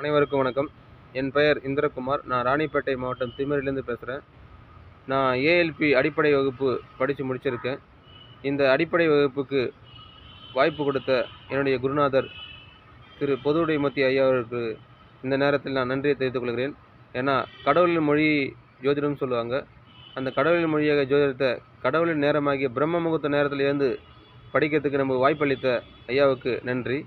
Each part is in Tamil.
அனைவருக்கும் வணக்கம். என் பெயர் இந்திரகுமார். நான் ராணிப்பேட்டை மாவட்டம் திமிரிலேருந்து பேசுகிறேன் நான் ஏஎல்பி அடிப்படை வகுப்பு படித்து முடிச்சிருக்கேன். இந்த அடிப்படை வகுப்புக்கு வாய்ப்பு கொடுத்த என்னுடைய குருநாதர் திரு பொதுவுடைமத்தி ஐயா அவருக்கு இந்த நேரத்தில் நான் நன்றியை தெரிவித்துக் கொள்கிறேன். ஏன்னா கடவுளின் மொழி ஜோதிடம்னு சொல்லுவாங்க. அந்த கடவுளின் மொழியாக ஜோதிடத்தை கடவுளின் நேரமாகிய பிரம்ம முகூர்த்த நேரத்தில் இருந்து படிக்கிறதுக்கு நமக்கு வாய்ப்பளித்த ஐயாவுக்கு நன்றி.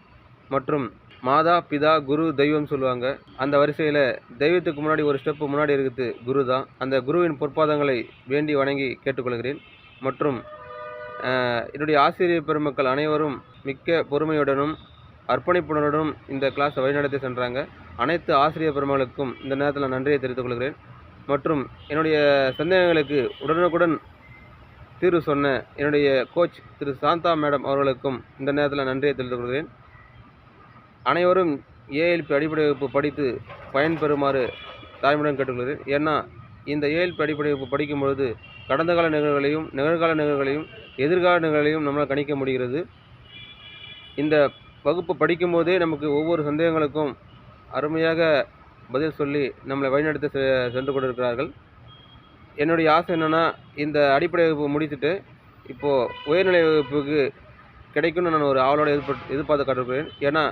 மற்றும் மாதா பிதா குரு தெய்வம் சொல்லுவாங்க. அந்த வரிசையில் தெய்வத்துக்கு முன்னாடி ஒரு ஸ்டெப்பு முன்னாடி இருக்குது குரு தான். அந்த குருவின் பொற்பாதங்களை வேண்டி வணங்கி கேட்டுக்கொள்கிறேன். மற்றும் என்னுடைய ஆசிரியர் பெருமக்கள் அனைவரும் மிக்க பொறுமையுடனும் அர்ப்பணிப்புடனும் இந்த கிளாஸை வழிநடத்தி சென்றாங்க. அனைத்து ஆசிரியர் பெருமக்களுக்கும் இந்த நேரத்தில் நன்றியை தெரிவித்துக் கொள்கிறேன். மற்றும் என்னுடைய சந்தேகங்களுக்கு உடனுக்குடன் தீர்வு சொன்ன என்னுடைய கோச் திரு சாந்தா மேடம் அவர்களுக்கும் இந்த நேரத்தில் நன்றியை தெரிவித்துக் கொள்கிறேன். அனைவரும் ஏஎல்பி அடிப்படை வகுப்பு படித்து பயன்பெறுமாறு தாய்மையுடன் கேட்டுக்கொள்கிறேன் ஏன்னா இந்த ஏஎல்பி அடிப்படை வகுப்பு படிக்கும் பொழுது கடந்த கால நிகழ்வுகளையும் நிகழ்கால நிகழ்வுகளையும் எதிர்கால நிகழ்வுகளையும் நம்மளால் கணிக்க முடிகிறது. இந்த வகுப்பு படிக்கும்போதே நமக்கு ஒவ்வொரு சந்தேகங்களுக்கும் அருமையாக பதில் சொல்லி நம்மளை வழிநடத்தி செ- சென்று கொண்டிருக்கிறார்கள். என்னுடைய ஆசை என்னென்னா இந்த அடிப்படை வகுப்பு முடித்துட்டு இப்போது உயர்நிலை வகுப்புக்கு கிடைக்கும்னு நான் ஒரு ஆவலோடு எதிர்பார்த்து எதிர்பார்த்து காட்டிருக்கிறேன் ஏன்னா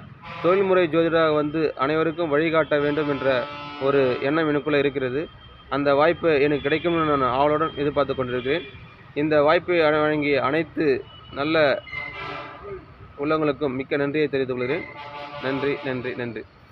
தொழில்முறை ஜோதிடராக வந்து அனைவருக்கும் வழிகாட்ட வேண்டும் என்ற ஒரு எண்ணம் எனக்குள்ளே இருக்கிறது. அந்த வாய்ப்பு எனக்கு கிடைக்கும்னு நான் ஆவலுடன் எதிர்பார்த்து கொண்டிருக்கிறேன். இந்த வாய்ப்பை வழங்கிய அனைத்து நல்ல உள்ளவங்களுக்கும் மிக்க நன்றியை தெரிவித்துக் கொள்கிறேன். நன்றி நன்றி நன்றி.